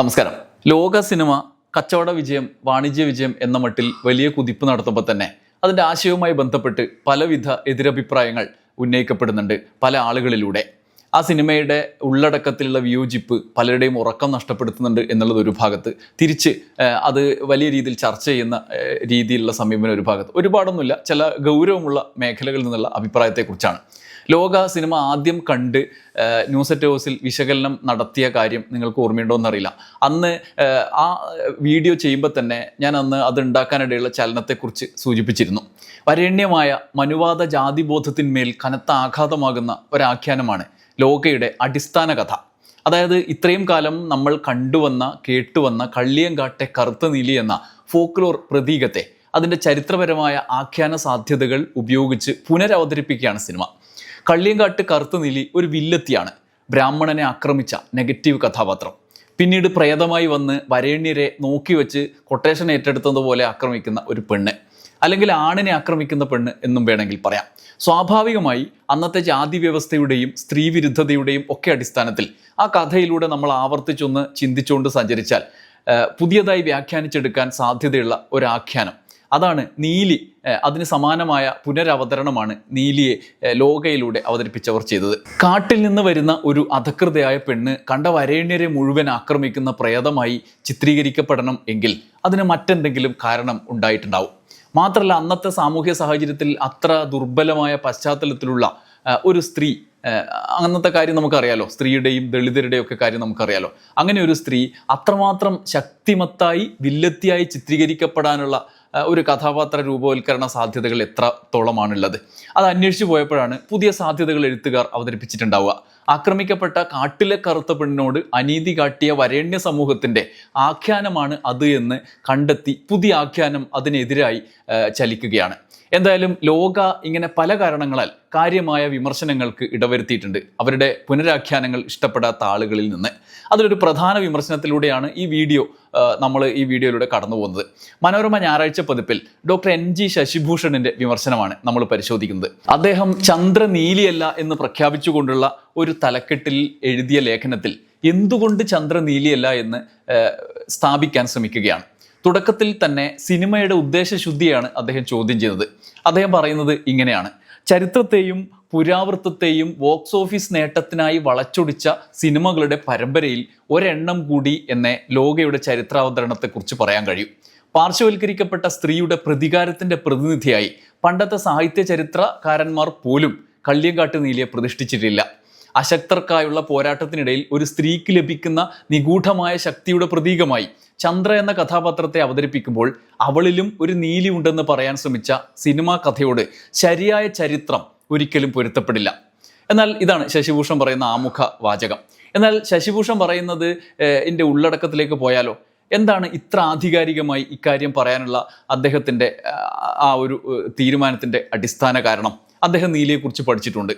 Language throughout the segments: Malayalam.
നമസ്കാരം. ലോക സിനിമ കച്ചവട വിജയം വാണിജ്യ വിജയം എന്ന മട്ടിൽ വലിയ കുതിപ്പ് നടത്തുമ്പോൾ തന്നെ അതിന്റെ ആശയവുമായി ബന്ധപ്പെട്ട് പലവിധ എതിരഭിപ്രായങ്ങൾ ഉന്നയിക്കപ്പെടുന്നുണ്ട് പല ആളുകളിലൂടെ. ആ സിനിമയുടെ ഉള്ളടക്കത്തിലുള്ള വിയോജിപ്പ് പലരുടെയും ഉറക്കം നഷ്ടപ്പെടുത്തുന്നുണ്ട് എന്നുള്ളത് ഒരു ഭാഗത്ത്. തിരിച്ച് അത് വലിയ രീതിയിൽ ചർച്ച ചെയ്യുന്ന രീതിയിലുള്ള സമീപനം ഒരു ഭാഗത്ത്. ഒരുപാടൊന്നുമില്ല. ചില ഗൗരവമുള്ള മേഖലകളിൽ നിന്നുള്ള അഭിപ്രായത്തെക്കുറിച്ചാണ്. ലോക സിനിമ ആദ്യം കണ്ട് ഏഹ്, ന്യൂസ് അറ്റ് ഹൗസിൽ വിശകലനം നടത്തിയ കാര്യം നിങ്ങൾക്ക് ഓർമ്മയുണ്ടോ എന്നറിയില്ല. അന്ന് ആ വീഡിയോ ചെയ്യുമ്പോൾ തന്നെ ഞാൻ അന്ന് അത് ഉണ്ടാക്കാനിടയുള്ള ചലനത്തെക്കുറിച്ച് സൂചിപ്പിച്ചിരുന്നു. വരേണ്യമായ മനുവാദ ജാതി ബോധത്തിന്മേൽ കനത്ത ആഘാതമാകുന്ന ഒരാഖ്യാനമാണ് ലോകയുടെ അടിസ്ഥാന കഥ. അതായത് ഇത്രയും കാലം നമ്മൾ കണ്ടുവന്ന കേട്ടുവന്ന കള്ളിയങ്കാട്ടെ കറുത്ത നീലി എന്ന ഫോക്ലോർ പ്രതീകത്തെ അതിന്റെ ചരിത്രപരമായ ആഖ്യാന സാധ്യതകൾ ഉപയോഗിച്ച് പുനരവതരിപ്പിക്കുകയാണ് സിനിമ. കള്ളിയങ്കാട്ട് കറുത്ത നീലി ഒരു വില്ലത്തിയാണ്. ബ്രാഹ്മണനെ ആക്രമിച്ച നെഗറ്റീവ് കഥാപാത്രം. പിന്നീട് പ്രേതമായി വന്ന് വരേണ്യരെ നോക്കി വെച്ച് കൊട്ടേഷൻ ഏറ്റെടുത്തതുപോലെ ആക്രമിക്കുന്ന ഒരു പെണ്ണ്. അല്ലെങ്കിൽ ആണിനെ ആക്രമിക്കുന്ന പെണ്ണ് എന്നും വേണമെങ്കിൽ പറയാം. സ്വാഭാവികമായി അന്നത്തെ ജാതി വ്യവസ്ഥയുടെയും സ്ത്രീ വിരുദ്ധതയുടെയും ഒക്കെ അടിസ്ഥാനത്തിൽ ആ കഥയിലൂടെ നമ്മൾ ആവർത്തിച്ചൊന്ന് ചിന്തിച്ചുകൊണ്ട് സഞ്ചരിച്ചാൽ പുതിയതായി വ്യാഖ്യാനിച്ചെടുക്കാൻ സാധ്യതയുള്ള ഒരു ആഖ്യാനം അതാണ് നീലി അതിന് സമാനമായ പുനരവതരണമാണ് നീലിയെ ലോകയിലൂടെ അവതരിപ്പിച്ചവർ ചെയ്തത്. കാട്ടിൽ നിന്ന് വരുന്ന ഒരു അധകൃതയായ പെണ്ണ് കണ്ട വരേണ്യരെ മുഴുവൻ ആക്രമിക്കുന്ന പ്രേതമായി ചിത്രീകരിക്കപ്പെടണം എങ്കിൽ അതിന് മറ്റെന്തെങ്കിലും കാരണം ഉണ്ടായിട്ടുണ്ടാവും. മാത്രമല്ല അന്നത്തെ സാമൂഹ്യ സാഹചര്യത്തിൽ അത്ര ദുർബലമായ പശ്ചാത്തലത്തിലുള്ള ഒരു സ്ത്രീ അങ്ങനത്തെ കാര്യം നമുക്കറിയാലോ. സ്ത്രീയുടെയും ദളിതരുടെയും ഒക്കെ കാര്യം നമുക്കറിയാലോ. അങ്ങനെ ഒരു സ്ത്രീ അത്രമാത്രം ശക്തിമത്തായി വില്ലത്തിയായി ചിത്രീകരിക്കപ്പെടാനുള്ള ഒരു കഥാപാത്ര രൂപവൽക്കരണ സാധ്യതകൾ എത്രത്തോളമാണുള്ളത്. അത് അന്വേഷിച്ചു പോയപ്പോഴാണ് പുതിയ സാധ്യതകൾ എഴുത്തുകാർ അവതരിപ്പിച്ചിട്ടുണ്ടാവുക. ആക്രമിക്കപ്പെട്ട കാട്ടിലെ കറുത്ത പെണ്ണിനോട് അനീതി കാട്ടിയ വരേണ്യ സമൂഹത്തിന്റെ ആഖ്യാനമാണ് അത് എന്ന് കണ്ടെത്തി പുതിയ ആഖ്യാനം അതിനെതിരായി ചലിക്കുകയാണ്. എന്തായാലും ലോക ഇങ്ങനെ പല കാരണങ്ങളാൽ കാര്യമായ വിമർശനങ്ങൾക്ക് ഇടവരുത്തിയിട്ടുണ്ട്. അവരുടെ പുനരാഖ്യാനങ്ങൾ ഇഷ്ടപ്പെടാത്ത ആളുകളിൽ നിന്ന്. അതിലൊരു പ്രധാന വിമർശനത്തിലൂടെയാണ് ഈ വീഡിയോ നമ്മൾ ഈ വീഡിയോയിലൂടെ കടന്നു പോകുന്നത്. മനോരമ ഞായറാഴ്ച പതിപ്പിൽ ഡോക്ടർ എൻ ജി ശശിഭൂഷണിന്റെ വിമർശനമാണ് നമ്മൾ പരിശോധിക്കുന്നത്. അദ്ദേഹം ചന്ദ്രനീലിയല്ല എന്ന് പ്രഖ്യാപിച്ചുകൊണ്ടുള്ള ഒരു തലക്കെട്ടിൽ എഴുതിയ ലേഖനത്തിൽ എന്തുകൊണ്ട് ചന്ദ്രനീലിയല്ല എന്ന് സ്ഥാപിക്കാൻ ശ്രമിക്കുകയാണ്. തുടക്കത്തിൽ തന്നെ സിനിമയുടെ ഉദ്ദേശശുദ്ധിയാണ് അദ്ദേഹം ചോദ്യം ചെയ്തത്. അദ്ദേഹം പറയുന്നത് ഇങ്ങനെയാണ്. ചരിത്രത്തെയും പുരാവൃത്തത്തെയും ബോക്സ് ഓഫീസ് നേട്ടത്തിനായി വളച്ചൊടിച്ച സിനിമകളുടെ പരമ്പരയിൽ ഒരെണ്ണം കൂടി എന്നെ ലോകയുടെ ചരിത്രാവതരണത്തെക്കുറിച്ച് പറയാൻ കഴിയും. പാർശ്വവൽക്കരിക്കപ്പെട്ട സ്ത്രീയുടെ പ്രതികാരത്തിന്റെ പ്രതിനിധിയായി പണ്ടത്തെ സാഹിത്യ ചരിത്രകാരന്മാർ പോലും കള്ളിയങ്കാട്ട് നീലിയെ പ്രതിഷ്ഠിച്ചിട്ടില്ല. അശക്തർക്കായുള്ള പോരാട്ടത്തിനിടയിൽ ഒരു സ്ത്രീക്ക് ലഭിക്കുന്ന നിഗൂഢമായ ശക്തിയുടെ പ്രതീകമായി ചന്ദ്ര എന്ന കഥാപാത്രത്തെ അവതരിപ്പിക്കുമ്പോൾ അവളിലും ഒരു നീലി ഉണ്ടെന്ന് പറയാൻ ശ്രമിച്ച സിനിമാ കഥയോട് ശരിയായ ചരിത്രം ഒരിക്കലും പൊരുത്തപ്പെടില്ല. എന്നാൽ ഇതാണ് ശശിഭൂഷൺ പറയുന്ന ആമുഖ വാചകം. എന്നാൽ ശശിഭൂഷൺ പറയുന്നത് എന്റെ ഉള്ളടക്കത്തിലേക്ക് പോയാലോ? എന്താണ് ഇത്ര ആധികാരികമായി ഇക്കാര്യം പറയാനുള്ള അദ്ദേഹത്തിന്റെ ആ ഒരു തീരുമാനത്തിന്റെ അടിസ്ഥാന കാരണം? അദ്ദേഹം നീലിയെക്കുറിച്ച് പഠിച്ചിട്ടുണ്ട്.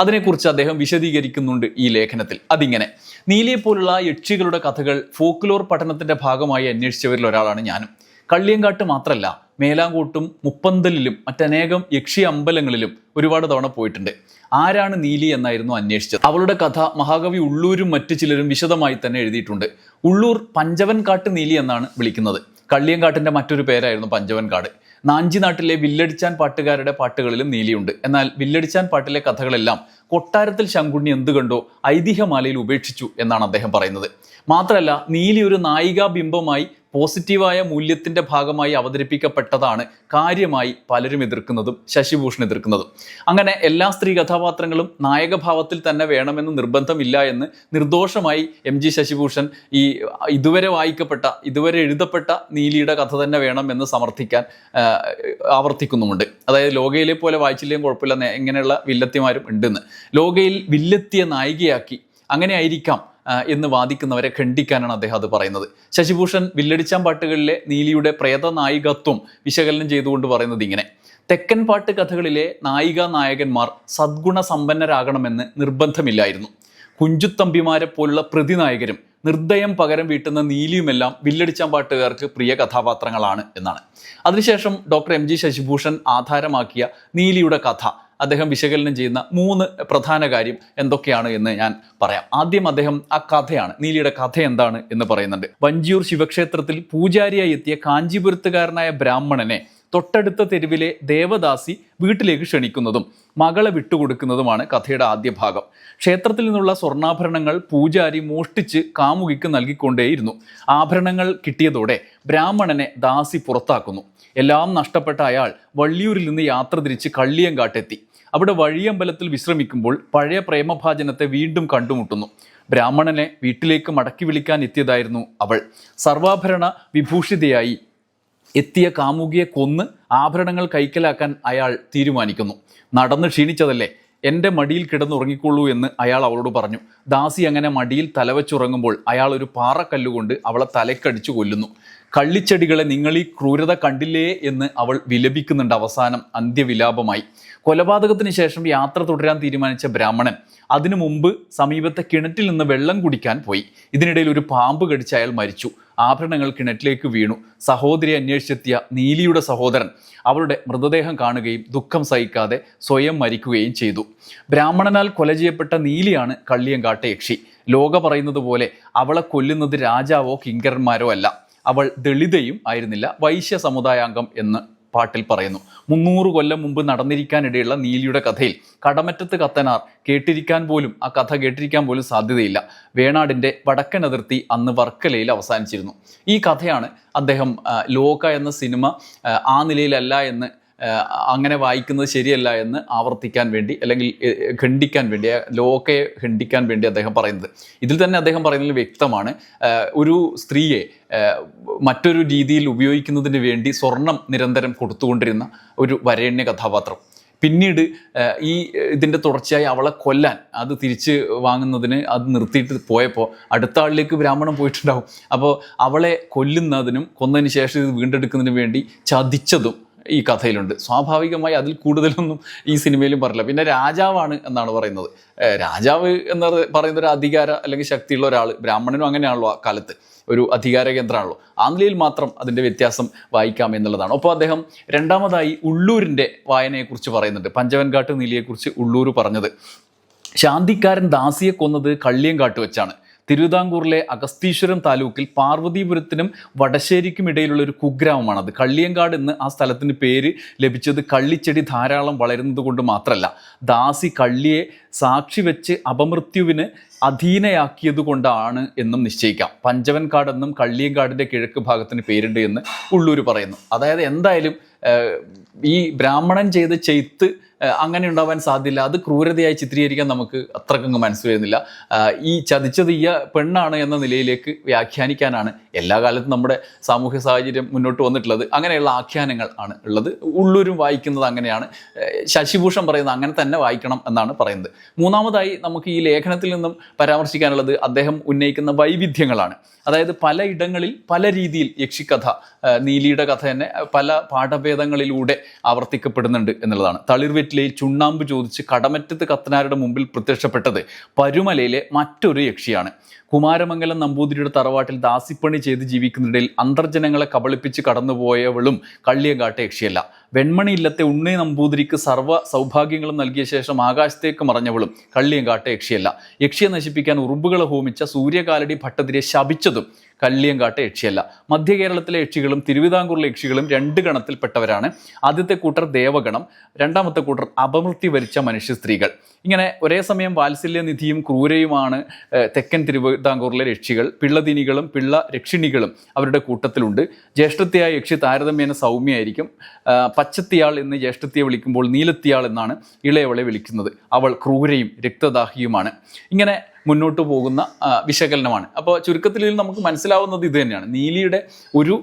അതിനെക്കുറിച്ച് അദ്ദേഹം വിശദീകരിക്കുന്നുണ്ട് ഈ ലേഖനത്തിൽ. അതിങ്ങനെ നീലിയെപ്പോലുള്ള യക്ഷികളുടെ കഥകൾ ഫോക്ലോർ പഠനത്തിന്റെ ഭാഗമായി അന്വേഷിച്ചവരിൽ ഒരാളാണ് ഞാനും. കള്ളിയങ്കാട്ട് മാത്രമല്ല മേലാങ്കോട്ടും മുപ്പന്തലിലും മറ്റനേകം യക്ഷി അമ്പലങ്ങളിലും ഒരുപാട് തവണ പോയിട്ടുണ്ട്. ആരാണ് നീലി എന്നായിരുന്നു അന്വേഷിച്ചത്. അവളുടെ കഥ മഹാകവി ഉള്ളൂരും മറ്റു ചിലരും വിശദമായി തന്നെ എഴുതിയിട്ടുണ്ട്. ഉള്ളൂർ പഞ്ചവൻകാട്ട് നീലി എന്നാണ് വിളിക്കുന്നത്. കള്ളിയങ്കാട്ടിന്റെ മറ്റൊരു പേരായിരുന്നു പഞ്ചവൻകാട്. നാഞ്ചി നാട്ടിലെ വില്ലടിച്ചാൻ പാട്ടുകാരുടെ പാട്ടുകളിലും നീലിയുണ്ട്. എന്നാൽ വില്ലടിച്ചാൻ പാട്ടിലെ കഥകളെല്ലാം കൊട്ടാരത്തിൽ ശങ്കുണ്ണി എന്ത് കണ്ടോ ഐതിഹ്യമാലയിൽ ഉപേക്ഷിച്ചു എന്നാണ് അദ്ദേഹം പറയുന്നത്. മാത്രമല്ല നീലി ഒരു നായികാ ബിംബമായി പോസിറ്റീവായ മൂല്യത്തിന്റെ ഭാഗമായി അവതരിപ്പിക്കപ്പെട്ടതാണ് കാര്യമായി പലരും എതിർക്കുന്നതും ശശിഭൂഷൺ എതിർക്കുന്നതും. അങ്ങനെ എല്ലാ സ്ത്രീ കഥാപാത്രങ്ങളും നായകഭാവത്തിൽ തന്നെ വേണമെന്ന് നിർബന്ധമില്ല എന്ന് നിർദോഷമായി എം ജി ശശിഭൂഷൺ ഈ ഇതുവരെ വായിക്കപ്പെട്ട ഇതുവരെ എഴുതപ്പെട്ട നീലിയുടെ കഥ തന്നെ വേണം എന്ന് സമർത്ഥിക്കാൻ ആവർത്തിക്കുന്നുമുണ്ട്. അതായത് ലോകയിലെ പോലെ വായിച്ചില്ലെങ്കിൽ കുഴപ്പമില്ല എങ്ങനെയുള്ള വില്ലത്തിമാരും ഉണ്ടെന്ന്. ലോകയിൽ വില്ലെത്തിയ നായികയാക്കി അങ്ങനെ ആയിരിക്കാം എന്ന് വാദിക്കുന്നവരെ ഖണ്ഡിക്കാനാണ് അദ്ദേഹം അത് പറയുന്നത്. ശശിഭൂഷൺ വില്ലടിച്ചാൻ പാട്ടുകളിലെ നീലിയുടെ പ്രേത നായികത്വം വിശകലനം ചെയ്തുകൊണ്ട് പറയുന്നത് ഇങ്ങനെ. തെക്കൻ പാട്ട് കഥകളിലെ നായിക നായകന്മാർ സദ്ഗുണ സമ്പന്നരാകണമെന്ന് നിർബന്ധമില്ലായിരുന്നു. കുഞ്ചുത്തമ്പിമാരെ പോലുള്ള പ്രതിനായകരും നിർദ്ദയം പകരം വീട്ടുന്ന നീലിയുമെല്ലാം വില്ലടിച്ചാൻ പാട്ടുകാർക്ക് പ്രിയ കഥാപാത്രങ്ങളാണ് എന്നാണ്. അതിനുശേഷം ഡോക്ടർ എം ജി ശശിഭൂഷൺ ആധാരമാക്കിയ നീലിയുടെ കഥ. അദ്ദേഹം വിശകലനം ചെയ്യുന്ന മൂന്ന് പ്രധാന കാര്യം എന്തൊക്കെയാണ് എന്ന് ഞാൻ പറയാം. ആദ്യം അദ്ദേഹം ആ കഥയാണ് നീലിയുടെ കഥ എന്താണ് എന്ന് പറയുന്നുണ്ട്. വഞ്ചിയൂർ ശിവക്ഷേത്രത്തിൽ പൂജാരിയായി എത്തിയ കാഞ്ചീപുരത്തുകാരനായ ബ്രാഹ്മണനെ തൊട്ടടുത്ത തെരുവിലെ ദേവദാസി വീട്ടിലേക്ക് ക്ഷണിക്കുന്നതും മകളെ വിട്ടുകൊടുക്കുന്നതുമാണ് കഥയുടെ ആദ്യ ഭാഗം. ക്ഷേത്രത്തിൽ നിന്നുള്ള സ്വർണാഭരണങ്ങൾ പൂജാരി മോഷ്ടിച്ച് കാമുകിക്ക് നൽകിക്കൊണ്ടേയിരുന്നു. ആഭരണങ്ങൾ കിട്ടിയതോടെ ബ്രാഹ്മണനെ ദാസി പുറത്താക്കുന്നു. എല്ലാം നഷ്ടപ്പെട്ട അയാൾ വള്ളിയൂരിൽ നിന്ന് യാത്ര തിരിച്ച് കള്ളിയങ്കാട്ടെത്തി. അവിടെ വഴിയമ്പലത്തിൽ വിശ്രമിക്കുമ്പോൾ പഴയ പ്രേമഭാജനത്തെ വീണ്ടും കണ്ടുമുട്ടുന്നു. ബ്രാഹ്മണനെ വീട്ടിലേക്ക് മടക്കി വിളിക്കാൻ എത്തിയതായിരുന്നു അവൾ. സർവാഭരണ വിഭൂഷിതയായി എത്തിയ കാമുകിയെ കൊന്ന് ആഭരണങ്ങൾ കൈക്കലാക്കാൻ അയാൾ തീരുമാനിക്കുന്നു. നടന്ന് ക്ഷീണിച്ചതല്ലേ? എന്റെ മടിയിൽ കിടന്നുറങ്ങിക്കൊള്ളൂ എന്ന് അയാൾ അവളോട് പറഞ്ഞു. ദാസി അങ്ങനെ മടിയിൽ തലവച്ചുറങ്ങുമ്പോൾ അയാൾ ഒരു പാറക്കല്ലുകൊണ്ട് അവളെ തലക്കടിച്ചു കൊല്ലുന്നു. കള്ളിച്ചെടികളെ നിങ്ങൾ ഈ ക്രൂരത കണ്ടില്ലേ എന്ന് അവൾ വിലപിക്കുന്നുണ്ട് അവസാനം അന്ത്യവിലാപമായി. കൊലപാതകത്തിന് ശേഷം യാത്ര തുടരാൻ തീരുമാനിച്ച ബ്രാഹ്മണൻ അതിനു മുമ്പ് സമീപത്തെ കിണറ്റിൽ നിന്ന് വെള്ളം കുടിക്കാൻ പോയി. ഇതിനിടയിൽ ഒരു പാമ്പ് കടിച്ച് അയാൾ മരിച്ചു. ആഭരണങ്ങൾ കിണറ്റിലേക്ക് വീണു. സഹോദരി അന്വേഷിച്ചെത്തിയ നീലിയുടെ സഹോദരൻ അവളുടെ മൃതദേഹം കാണുകയും ദുഃഖം സഹിക്കാതെ സ്വയം മരിക്കുകയും ചെയ്തു. ബ്രാഹ്മണനാൽ കൊല ചെയ്യപ്പെട്ട നീലിയാണ് കള്ളിയങ്കാട്ടെ യക്ഷി. ലോക പറയുന്നത് പോലെ അവളെ കൊല്ലുന്നത് രാജാവോ കിങ്കരന്മാരോ അല്ല. അവൾ ദളിതയും ആയിരുന്നില്ല. വൈശ്യ സമുദായാംഗം എന്ന്. പാട്ടിൽ പറയുന്നു. മുന്നൂറ് കൊല്ലം മുമ്പ് നടന്നിരിക്കാനിടയുള്ള നീലിയുടെ കഥയിൽ കടമറ്റത്ത് കത്തനാർ കേട്ടിരിക്കാൻ പോലും ആ കഥ കേട്ടിരിക്കാൻ പോലും സാധ്യതയില്ല. വേണാടിന്റെ വടക്കൻ അതിർത്തി അന്ന് വർക്കലയിൽ അവസാനിച്ചിരുന്നു. ഈ കഥയാണ് അദ്ദേഹം ലോക എന്ന സിനിമ ആ, നിലയിലല്ല എന്ന് അങ്ങനെ വായിക്കുന്നത് ശരിയല്ല എന്ന് ആവർത്തിക്കാൻ വേണ്ടി അല്ലെങ്കിൽ ഖണ്ഡിക്കാൻ വേണ്ടി ലോകയെ ഖണ്ഡിക്കാൻ വേണ്ടി അദ്ദേഹം പറയുന്നത്. ഇതിൽ തന്നെ അദ്ദേഹം പറയുന്നതിൽ വ്യക്തമാണ്. ഒരു സ്ത്രീയെ മറ്റൊരു രീതിയിൽ ഉപയോഗിക്കുന്നതിന് വേണ്ടി സ്വർണം നിരന്തരം കൊടുത്തുകൊണ്ടിരുന്ന ഒരു വരേണ്യ കഥാപാത്രം. പിന്നീട് ഈ ഇതിന്റെ തുടർച്ചയായി അവളെ കൊല്ലാൻ അത് തിരിച്ച് വാങ്ങുന്നതിന് അത് നിർത്തിയിട്ട് പോയപ്പോൾ അടുത്ത ആളിലേക്ക് ബ്രാഹ്മണൻ പോയിട്ടുണ്ടാവും. അപ്പോൾ അവളെ കൊല്ലുന്നതിനും കൊന്നതിന് ശേഷം ഇത് വീണ്ടെടുക്കുന്നതിന് വേണ്ടി ചതിച്ചതും ഈ കഥയിലുണ്ട്. സ്വാഭാവികമായി അതിൽ കൂടുതലൊന്നും ഈ സിനിമയിലും പറയില്ല പിന്നെ രാജാവാണ് എന്നാണ് പറയുന്നത്. രാജാവ് എന്ന് പറയുന്ന ഒരു അധികാര അല്ലെങ്കിൽ ശക്തിയുള്ള ഒരാൾ ബ്രാഹ്മണനും അങ്ങനെയാണല്ലോ ആ കാലത്ത്. ഒരു അധികാര കേന്ദ്രമാണല്ലോ. ആ മാത്രം അതിന്റെ വ്യത്യാസം വായിക്കാം എന്നുള്ളതാണ്. അപ്പോൾ അദ്ദേഹം രണ്ടാമതായി ഉള്ളൂരിന്റെ വായനയെക്കുറിച്ച് പറയുന്നുണ്ട്. പഞ്ചവൻകാട്ട് നീലിയെക്കുറിച്ച് ഉള്ളൂർ പറഞ്ഞത്. ശാന്തിക്കാരൻ ദാസിയെ കൊന്നത് കള്ളിയങ്കാട്ട് വെച്ചാണ്. തിരുവിതാംകൂറിലെ അഗസ്തീശ്വരം താലൂക്കിൽ പാർവതീപുരത്തിനും വടശ്ശേരിക്കും ഇടയിലുള്ള ഒരു അത്. കള്ളിയങ്കാട് എന്ന് ആ സ്ഥലത്തിന് പേര് ലഭിച്ചത് കള്ളിച്ചെടി ധാരാളം വളരുന്നത് കൊണ്ട് മാത്രമല്ല ദാസി കള്ളിയെ സാക്ഷി വെച്ച് അപമൃത്യുവിന് അധീനയാക്കിയത് കൊണ്ടാണ് എന്നും നിശ്ചയിക്കാം. പഞ്ചവൻകാട് എന്നും കള്ളിയങ്കാടിന്റെ കിഴക്ക് ഭാഗത്തിന് പേരുണ്ട് എന്ന് ഉള്ളൂർ പറയുന്നു. അതായത് എന്തായാലും ഈ ബ്രാഹ്മണൻ ചെയ്ത ചെയ്ത്ത് അങ്ങനെ ഉണ്ടാവാൻ സാധ്യത അത് ക്രൂരതയായി ചിത്രീകരിക്കാൻ നമുക്ക് അത്രക്കങ്ങ് മനസ്സ് വരുന്നില്ല ഈ ചതിച്ചത് ഈ പെണ്ണാണ് എന്ന നിലയിലേക്ക് വ്യാഖ്യാനിക്കാനാണ് എല്ലാ കാലത്തും നമ്മുടെ സാമൂഹ്യ സാഹചര്യം മുന്നോട്ട് വന്നിട്ടുള്ളത്. അങ്ങനെയുള്ള ആഖ്യാനങ്ങൾ ആണ് ഉള്ളത്. ഉള്ളൂരും വായിക്കുന്നത് അങ്ങനെയാണ്. ശശിഭൂഷൺ പറയുന്നത് അങ്ങനെ തന്നെ വായിക്കണം എന്നാണ് പറയുന്നത്. മൂന്നാമതായി നമുക്ക് ഈ ലേഖനത്തിൽ നിന്നും പരാമർശിക്കാനുള്ളത് അദ്ദേഹം ഉന്നയിക്കുന്ന വൈവിധ്യങ്ങളാണ്. അതായത് പല ഇടങ്ങളിൽ പല രീതിയിൽ യക്ഷിക്കഥ നീലിയുടെ കഥ തന്നെ പല പാഠഭേദങ്ങളിലൂടെ ആവർത്തിക്കപ്പെടുന്നുണ്ട് എന്നുള്ളതാണ്. തളിർവെറ്റിലയിൽ ചുണ്ണാമ്പ് ചോദിച്ച് കടമറ്റത്ത് കത്തനാരുടെ മുമ്പിൽ പ്രത്യക്ഷപ്പെട്ടത് പരുമലയിലെ മറ്റൊരു യക്ഷിയാണ്. കുമാരമംഗലം നമ്പൂതിരിയുടെ തറവാട്ടിൽ ദാസിപ്പണി ചെയ്ത് ജീവിക്കുന്നതിൽ അന്തർജനങ്ങളെ കബളിപ്പിച്ച് കടന്നുപോയവളും കള്ളിയങ്കാട്ട യക്ഷിയല്ല. വെൺമണി ഇല്ലത്തെ ഉണ്ണി നമ്പൂതിരിക്ക് സർവ സൗഭാഗ്യങ്ങളും നൽകിയ ശേഷം ആകാശത്തേക്ക് മറഞ്ഞവളും കള്ളിയങ്കാട്ട യക്ഷിയല്ല. യക്ഷിയെ നശിപ്പിക്കാൻ ഉറുമ്പുകളെ ഹോമിച്ച സൂര്യകാലടി ഭട്ടതിരെ ശപിച്ചതും കള്ളിയങ്കാട്ടെ യക്ഷിയല്ല. മധ്യ കേരളത്തിലെ യക്ഷികളും തിരുവിതാംകൂറിലെ യക്ഷികളും രണ്ട് ഗണത്തിൽപ്പെട്ടവരാണ്. ആദ്യത്തെ കൂട്ടർ ദേവഗണം രണ്ടാമത്തെ കൂട്ടർ അപമൃത്തി വരിച്ച മനുഷ്യ സ്ത്രീകൾ. ഇങ്ങനെ ഒരേ സമയം വാത്സല്യനിധിയും ക്രൂരയുമാണ് തെക്കൻ തിരുവിതാംകൂറിലെ രക്ഷികൾ പിള്ളതിനികളും പിള്ള രക്ഷിണികളും അവരുടെ കൂട്ടത്തിലുണ്ട്. ജ്യേഷ്ഠത്തിയായ യക്ഷി താരതമ്യേന സൗമ്യയായിരിക്കും പച്ചത്തിയാൾ എന്ന് ജ്യേഷ്ഠത്തിയെ വിളിക്കുമ്പോൾ നീലത്തിയാൾ എന്നാണ് ഇളയവളെ വിളിക്കുന്നത്. അവൾ ക്രൂരയും രക്തദാഹിയുമാണ്. ഇങ്ങനെ മുന്നോട്ട് പോകുന്ന വിശകലനമാണ്. അപ്പോൾ ചുരുക്കത്തിൽ നമുക്ക് മനസ്സിലാവുന്നത് ഇത് തന്നെയാണ്. നീലിയുടെ ഒരു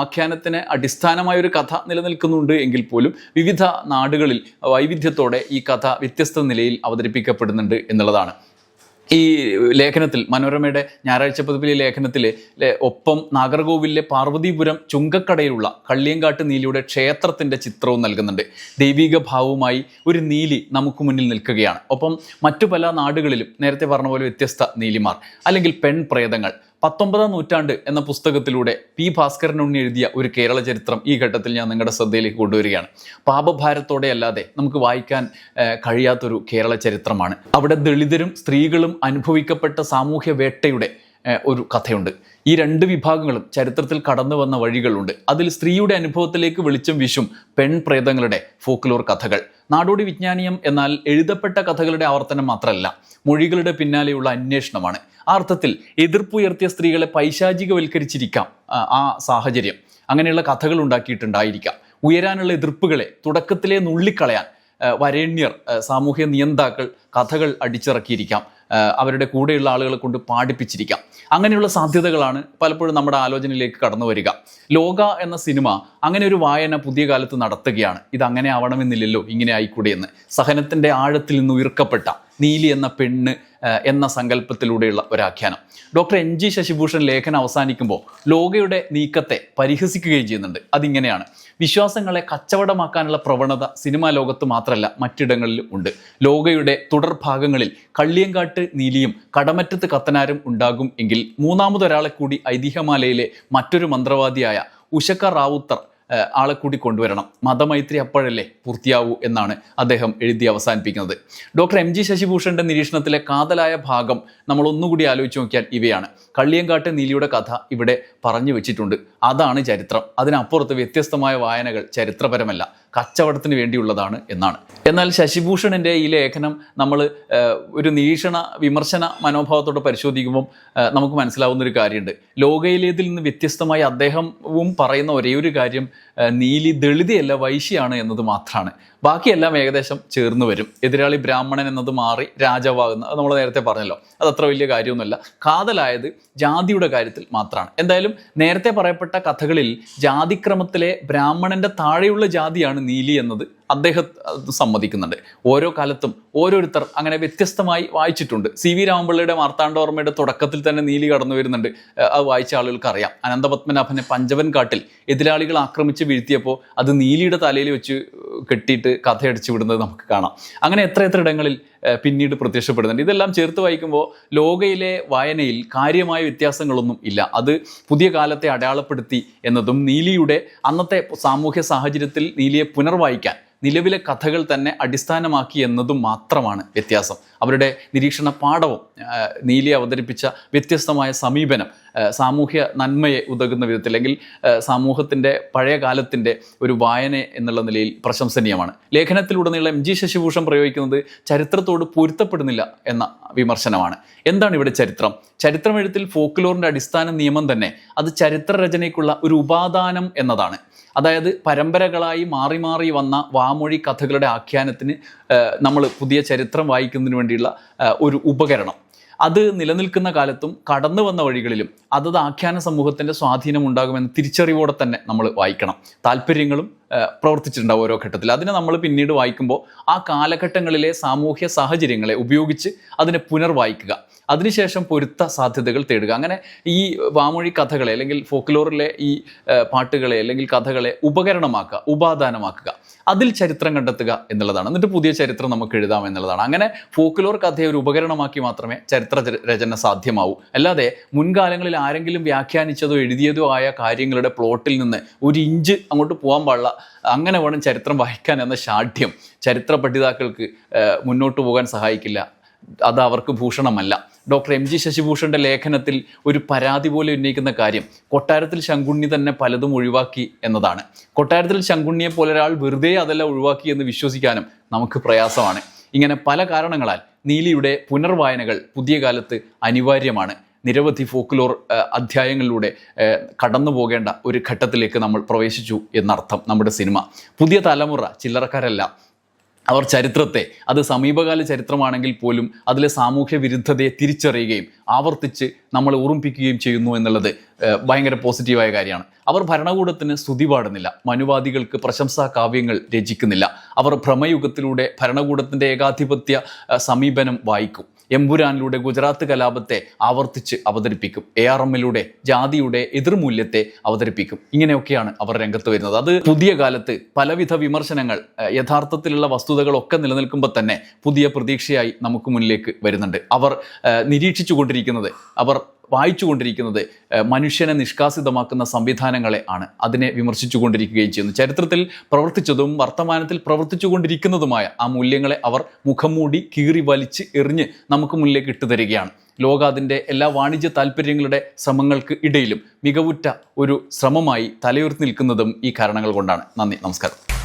ആഖ്യാനത്തിന് അടിസ്ഥാനമായ ഒരു കഥ നിലനിൽക്കുന്നുണ്ട് എങ്കിൽ പോലും വിവിധ നാടുകളിൽ വൈവിധ്യത്തോടെ ഈ കഥ വ്യത്യസ്ത നിലയിൽ അവതരിപ്പിക്കപ്പെടുന്നുണ്ട് എന്നുള്ളതാണ്. ഈ ലേഖനത്തിൽ മനോരമയുടെ ഞായറാഴ്ച പതിപ്പിലെ ലേഖനത്തിൽ ഒപ്പം നാഗർകോവിലിലെ പാർവതീപുരം ചുങ്കക്കടയിലുള്ള കള്ളിയങ്കാട്ട് നീലിയുടെ ക്ഷേത്രത്തിന്റെ ചിത്രവും നൽകുന്നുണ്ട്. ദൈവിക ഭാവവുമായി ഒരു നീലി നമുക്ക് മുന്നിൽ നിൽക്കുകയാണ്. ഒപ്പം മറ്റു പല നാടുകളിലും നേരത്തെ പറഞ്ഞ പോലെ വ്യത്യസ്ത നീലിമാർ അല്ലെങ്കിൽ പെൺപ്രേതങ്ങൾ പത്തൊമ്പതാം നൂറ്റാണ്ട് എന്ന പുസ്തകത്തിലൂടെ പി ഭാസ്കരൻ ഉണ്ണി എഴുതിയ ഒരു കേരള ചരിത്രം ഈ ഘട്ടത്തിൽ ഞാൻ നിങ്ങളുടെ ശ്രദ്ധയിലേക്ക് കൊണ്ടുവരികയാണ്. പാപഭാരത്തോടെ അല്ലാതെ നമുക്ക് വായിക്കാൻ കഴിയാത്തൊരു കേരള ചരിത്രമാണ്. അവിടെ ദളിതരും സ്ത്രീകളും അനുഭവിക്കപ്പെട്ട സാമൂഹ്യ വേട്ടയുടെ ഒരു കഥയുണ്ട്. ഈ രണ്ട് വിഭാഗങ്ങളും ചരിത്രത്തിൽ കടന്നു വന്ന വഴികളുണ്ട്. അതിൽ സ്ത്രീയുടെ അനുഭവത്തിലേക്ക് വെളിച്ചം വീശും പെൺപ്രേതങ്ങളുടെ ഫോക്ലോർ കഥകൾ. നാടോടി വിജ്ഞാനീയം എന്നാൽ എഴുതപ്പെട്ട കഥകളുടെ ആവർത്തനം മാത്രമല്ല മൊഴികളുടെ പിന്നാലെയുള്ള അന്വേഷണമാണ്. ആ അർത്ഥത്തിൽ എതിർപ്പുയർത്തിയ സ്ത്രീകളെ പൈശാചികവൽക്കരിച്ചിരിക്കാം ആ, സാഹചര്യം. അങ്ങനെയുള്ള കഥകൾ ഉണ്ടാക്കിയിട്ടുണ്ടായിരിക്കാം. ഉയരാനുള്ള എതിർപ്പുകളെ തുടക്കത്തിലെ നുള്ളിക്കളയാൻ വരേണ്യർ സാമൂഹ്യ നിയന്താക്കൾ കഥകൾ അടിച്ചിറക്കിയിരിക്കാം. അവരുടെ കൂടെയുള്ള ആളുകളെ കൊണ്ട് പാടിപ്പിച്ചിരിക്കാം. അങ്ങനെയുള്ള സാധ്യതകളാണ് പലപ്പോഴും നമ്മുടെ ആലോചനയിലേക്ക് കടന്നു വരിക. ലോക എന്ന സിനിമ അങ്ങനെ ഒരു വായന പുതിയ കാലത്ത് നടത്തുകയാണ്. ഇത് അങ്ങനെ ആവണമെന്നില്ലല്ലോ ഇങ്ങനെ ആയിക്കൂടെ എന്ന്. സഹനത്തിന്റെ ആഴത്തിൽ നിന്ന് ഉയർക്കപ്പെട്ട നീലി എന്ന പെണ്ണ് എന്ന സങ്കല്പത്തിലൂടെയുള്ള ഒരാഖ്യാനം. ഡോക്ടർ എൻ ജി ശശിഭൂഷൺ ലേഖനം അവസാനിക്കുമ്പോൾ ലോകയുടെ നീക്കത്തെ പരിഹസിക്കുകയും ചെയ്യുന്നുണ്ട്. അതിങ്ങനെയാണ്. വിശ്വാസങ്ങളെ കച്ചവടമാക്കാനുള്ള പ്രവണത സിനിമാ ലോകത്ത് മാത്രമല്ല മറ്റിടങ്ങളിലും ഉണ്ട്. ലോകയുടെ തുടർഭാഗങ്ങളിൽ കള്ളിയങ്കാട്ട് നീലിയും കടമറ്റത്ത് കത്തനാരും ഉണ്ടാകും എങ്കിൽ മൂന്നാമതൊരാളെ കൂടി ഐതിഹ്യമാലയിലെ മറ്റൊരു മന്ത്രവാദിയായ ഉഷക്ക റാവുത്തർ ആളെ കൂടി കൊണ്ടുവരണം മതമൈത്രി അപ്പോഴല്ലേ പൂർത്തിയാവൂ എന്നാണ് അദ്ദേഹം എഴുതി അവസാനിപ്പിക്കുന്നത്. ഡോക്ടർ എം ജി ശശിഭൂഷന്റെ നിരീക്ഷണത്തിലെ കാതലായ ഭാഗം നമ്മൾ ഒന്നുകൂടി ആലോചിച്ച് നോക്കിയാൽ ഇവയാണ്. കള്ളിയങ്കാട്ട് നീലിയുടെ കഥ ഇവിടെ പറഞ്ഞു വെച്ചിട്ടുണ്ട്. അതാണ് ചരിത്രം. അതിനപ്പുറത്ത് വ്യത്യസ്തമായ വായനകൾ ചരിത്രപരമല്ല കച്ചവടത്തിന് വേണ്ടിയുള്ളതാണ് എന്നാണ്. എന്നാൽ ശശിഭൂഷണിന്റെ ഈ ലേഖനം നമ്മൾ ഒരു നിരീക്ഷണ വിമർശന മനോഭാവത്തോടെ പരിശോധിക്കുമ്പം നമുക്ക് മനസ്സിലാവുന്ന ഒരു കാര്യമുണ്ട്. ലോകയിലേതിൽ നിന്ന് വ്യത്യസ്തമായി അദ്ദേഹവും പറയുന്ന ഒരേ ഒരു കാര്യം നീലി ദളിതയല്ല വൈശ്യാണ് എന്നത് മാത്രമാണ് ബാക്കിയെല്ലാം ഏകദേശം ചേർന്ന് വരും. എതിരാളി ബ്രാഹ്മണൻ എന്നത് മാറി രാജാവാകുന്ന. അത് നമ്മൾ നേരത്തെ പറഞ്ഞല്ലോ. അത് അത്ര വലിയ കാര്യമൊന്നുമല്ല. കാതലായത് ജാതിയുടെ കാര്യത്തിൽ മാത്രമാണ് എന്തായാലും നേരത്തെ പറയപ്പെട്ട കഥകളിൽ ജാതിക്രമത്തിലെ ബ്രാഹ്മണന്റെ താഴെയുള്ള ജാതിയാണ് നീലി എന്നത്. അദ്ദേഹം സമ്മതിക്കുന്നുണ്ട്. ഓരോ കാലത്തും ഓരോരുത്തർ അങ്ങനെ വ്യത്യസ്തമായി വായിച്ചിട്ടുണ്ട്. സി വി രാമപിള്ളയുടെ മാർത്താണ്ഡവർമ്മയുടെ തുടക്കത്തിൽ തന്നെ നീലി കടന്നു വരുന്നുണ്ട്. അത് വായിച്ച ആളുകൾക്ക് അറിയാം അനന്തപത്മനാഭനെ പഞ്ചവൻ കാട്ടിൽ എതിരാളികൾ ആക്രമിച്ച് വീഴ്ത്തിയപ്പോൾ അത് നീലിയുടെ തലയിൽ വെച്ച് കെട്ടിയിട്ട് കഥയടിച്ചു വിടുന്നത് നമുക്ക് കാണാം. അങ്ങനെ എത്ര എത്ര ഇടങ്ങളിൽ പിന്നീട് പ്രത്യക്ഷപ്പെടുന്നുണ്ട്. ഇതെല്ലാം ചേർത്ത് വായിക്കുമ്പോൾ ലോകയിലെ വായനയിൽ കാര്യമായ വ്യത്യാസങ്ങളൊന്നും ഇല്ല. അത് പുതിയ കാലത്തെ അടയാളപ്പെടുത്തി എന്നതും നീലിയുടെ അന്നത്തെ സാമൂഹ്യ സാഹചര്യത്തിൽ നീലിയെ പുനർവായിക്കാൻ നിലവിലെ കഥകൾ തന്നെ അടിസ്ഥാനമാക്കി എന്നതും മാത്രമാണ് വ്യത്യാസം. അവരുടെ നിരീക്ഷണ പാഠവും നീലി അവതരിപ്പിച്ച വ്യത്യസ്തമായ സമീപനം സാമൂഹ്യ നന്മയെ ഉതകുന്ന വിധത്തിൽ അല്ലെങ്കിൽ സമൂഹത്തിന്റെ പഴയ കാലത്തിന്റെ ഒരു വായന എന്നുള്ള നിലയിൽ പ്രശംസനീയമാണ്. ലേഖനത്തിലുടനീളം എം ജി ശശിഭൂഷൺ പ്രയോഗിക്കുന്നത് ചരിത്രത്തോട് പൊരുത്തപ്പെടുന്നില്ല എന്ന വിമർശനമാണ്. എന്താണ് ഇവിടെ ചരിത്രം? ചരിത്രം എഴുത്തിൽ ഫോക്ലോറിന്റെ അടിസ്ഥാന നിയമം തന്നെ അത് ചരിത്ര രചനയ്ക്കുള്ള ഒരു ഉപാദാനം എന്നതാണ്. അതായത് പരമ്പരകളായി മാറി മാറി വന്ന വാമൊഴി കഥകളുടെ ആഖ്യാനത്തിന് നമ്മൾ പുതിയ ചരിത്രം വായിക്കുന്നതിന് വേണ്ടിയുള്ള ഒരു ഉപകരണം. അത് നിലനിൽക്കുന്ന കാലത്തും കടന്നു വന്ന വഴികളിലും അതത് ആഖ്യാന സമൂഹത്തിന്റെ സ്വാധീനം ഉണ്ടാകുമെന്ന തിരിച്ചറിവോടെ തന്നെ നമ്മൾ വായിക്കണം. താല്പര്യങ്ങളും പ്രവർത്തിച്ചിട്ടുണ്ടാവും ഓരോ ഘട്ടത്തിൽ. അതിനെ നമ്മൾ പിന്നീട് വായിക്കുമ്പോൾ ആ കാലഘട്ടങ്ങളിലെ സാമൂഹ്യ സാഹചര്യങ്ങളെ ഉപയോഗിച്ച് അതിനെ പുനർവായിക്കുക. അതിനുശേഷം പൊരുത്ത സാധ്യതകൾ തേടുക. അങ്ങനെ ഈ വാമൊഴി കഥകളെ അല്ലെങ്കിൽ ഫോക്ലോറിലെ ഈ പാട്ടുകളെ അല്ലെങ്കിൽ കഥകളെ ഉപകരണമാക്കുക ഉപാദാനമാക്കുക. അതിൽ ചരിത്രം കണ്ടെത്തുക എന്നുള്ളതാണ്. എന്നിട്ട് പുതിയ ചരിത്രം നമുക്ക് എഴുതാം എന്നുള്ളതാണ്. അങ്ങനെ ഫോക്ലോർ കഥയെ ഒരു ഉപകരണമാക്കി മാത്രമേ ചരിത്ര രചന സാധ്യമാവൂ. അല്ലാതെ മുൻകാലങ്ങളിൽ ആരെങ്കിലും വ്യാഖ്യാനിച്ചതോ എഴുതിയതോ ആയ കാര്യങ്ങളുടെ പ്ലോട്ടിൽ നിന്ന് ഒരു ഇഞ്ച് അങ്ങോട്ട് പോകാൻ പാടില്ല. അങ്ങനെ വേണം ചരിത്രം വായിക്കാൻ എന്ന ശാഠ്യം ചരിത്ര പഠിതാക്കൾക്ക് മുന്നോട്ട് പോകാൻ സഹായിക്കില്ല. അത് അവർക്ക് ഭൂഷണമല്ല. ഡോക്ടർ എം ജി ശശിഭൂഷന്റെ ലേഖനത്തിൽ ഒരു പരാതി പോലെ ഉന്നയിക്കുന്ന കാര്യം കൊട്ടാരത്തിൽ ശങ്കുണ്ണി തന്നെ പലതും ഒഴിവാക്കി എന്നതാണ്. കൊട്ടാരത്തിൽ ശങ്കുണ്ണിയെ പോലെ ഒരാൾ വെറുതെ അതെല്ലാം ഒഴിവാക്കി എന്ന് വിശ്വസിക്കാനും നമുക്ക് പ്രയാസമാണ്. ഇങ്ങനെ പല കാരണങ്ങളാൽ നീലിയുടെ പുനർവായനകൾ പുതിയ കാലത്ത് അനിവാര്യമാണ്. നിരവധി ഫോക്ലോർ അധ്യായങ്ങളിലൂടെ കടന്നു പോകേണ്ട ഒരു ഘട്ടത്തിലേക്ക് നമ്മൾ പ്രവേശിച്ചു എന്നർത്ഥം നമ്മുടെ സിനിമ. പുതിയ തലമുറ ചില്ലറക്കാരല്ല അവർ ചരിത്രത്തെ അത് സമീപകാല ചരിത്രമാണെങ്കിൽ പോലും അതിലെ സാമൂഹ്യ വിരുദ്ധതയെ തിരിച്ചറിയുകയും ആവർത്തിച്ച് നമ്മൾ ഓർമ്മിപ്പിക്കുകയും ചെയ്യുന്നു എന്നുള്ളത് ഭയങ്കര പോസിറ്റീവായ കാര്യമാണ്. അവർ ഭരണകൂടത്തിന് സ്തുതി പാടുന്നില്ല. മനുവാദികൾക്ക് പ്രശംസാ കാവ്യങ്ങൾ രചിക്കുന്നില്ല. അവർ ഭ്രമയുഗത്തിലൂടെ ഭരണകൂടത്തിന്റെ ഏകാധിപത്യ സമീപനം വായിക്കും. എമ്പുരാനിലൂടെ ഗുജറാത്ത് കലാപത്തെ ആവർത്തിച്ച് അവതരിപ്പിക്കും. എ ആർ എമ്മിലൂടെ ജാതിയുടെ എതിർമൂല്യത്തെ അവതരിപ്പിക്കും. ഇങ്ങനെയൊക്കെയാണ് അവർ രംഗത്ത് വരുന്നത്. അത് പുതിയ കാലത്ത് പലവിധ വിമർശനങ്ങൾ യഥാർത്ഥത്തിലുള്ള വസ്തുതകളൊക്കെ നിലനിൽക്കുമ്പോൾ തന്നെ പുതിയ പ്രതീക്ഷയായി നമുക്ക് മുന്നിലേക്ക് വരുന്നുണ്ട്. അവർ നിരീക്ഷിച്ചു കൊണ്ടിരിക്കുന്നത് അവർ വായിച്ചുകൊണ്ടിരിക്കുന്നത് കൊണ്ടിരിക്കുന്നത് മനുഷ്യനെ നിഷ്കാസിതമാക്കുന്ന സംവിധാനങ്ങളെ ആണ്. അതിനെ വിമർശിച്ചുകൊണ്ടിരിക്കുകയും ചെയ്യുന്നു. ചരിത്രത്തിൽ പ്രവർത്തിച്ചതും വർത്തമാനത്തിൽ പ്രവർത്തിച്ചുകൊണ്ടിരിക്കുന്നതുമായ ആ മൂല്യങ്ങളെ അവർ മുഖം മൂടി കീറി വലിച്ച് എറിഞ്ഞ് നമുക്ക് മുന്നിലേക്ക് ഇട്ടു തരികയാണ്. ലോക അതിന്റെ എല്ലാ വാണിജ്യ താല്പര്യങ്ങളുടെ ശ്രമങ്ങൾക്ക് ഇടയിലും മികവുറ്റ ഒരു ശ്രമമായി തലയുർത്തി നിൽക്കുന്നതും ഈ കാരണങ്ങൾ കൊണ്ടാണ്. നന്ദി. നമസ്കാരം.